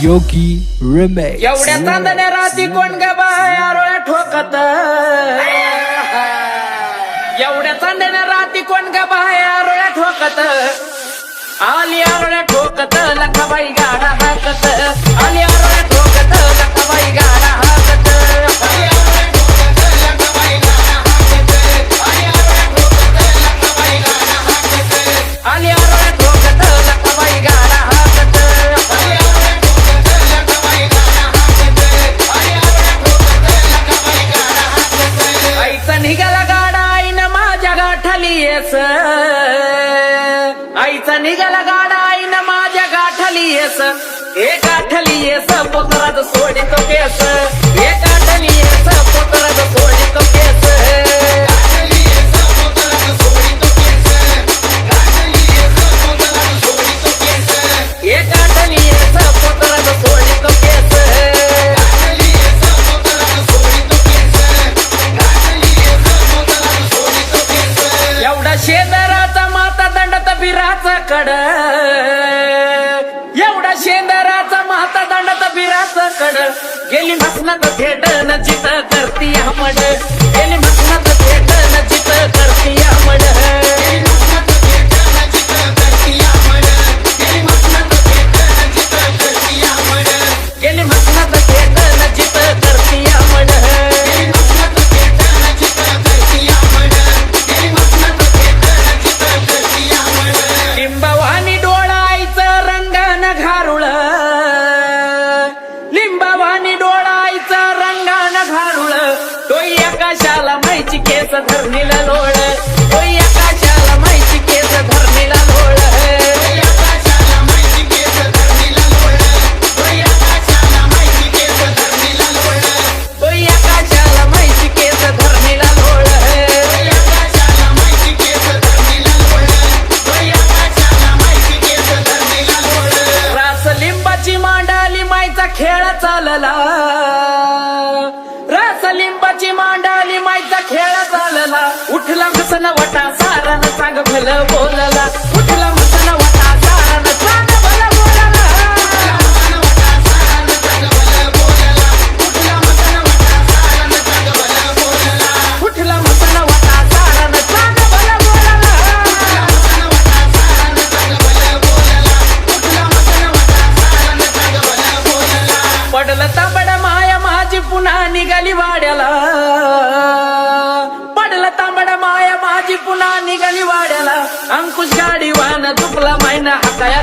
योगी Remix. एवढ्या चांदण्या राती कोण ग बाया? ठोकत. एवढ्या चांदण्या राती कोण ग बाया? रोळ्या ठोकत. आली आरोळ्या ठोकत. लखाबाई गाडा हाकत. आली निघाला गाडा आईन माझ्या गाठाली येस. आईचा निघाला गाडा आईन माझ्या गाठाली येस. हे गाठली येस पोतराज सोडितो केस. कड एवढा शेंदराचा माता दंडत बिराचा कड गेली मसनात थेट न करती हमड गेली आकाशाला माहिती केस धरणीला लोळ. तो आकाशाला माहिती केस धरणीला लोळ. तो आकाशाला माहिती केस धरणीला लोळ. रास लिंबाची मांडाली मायचा खेळ चालला. माझी पुन्हा निघाली वाड्याला. अंकुश गाडी वाहन तुपला महिना हाताया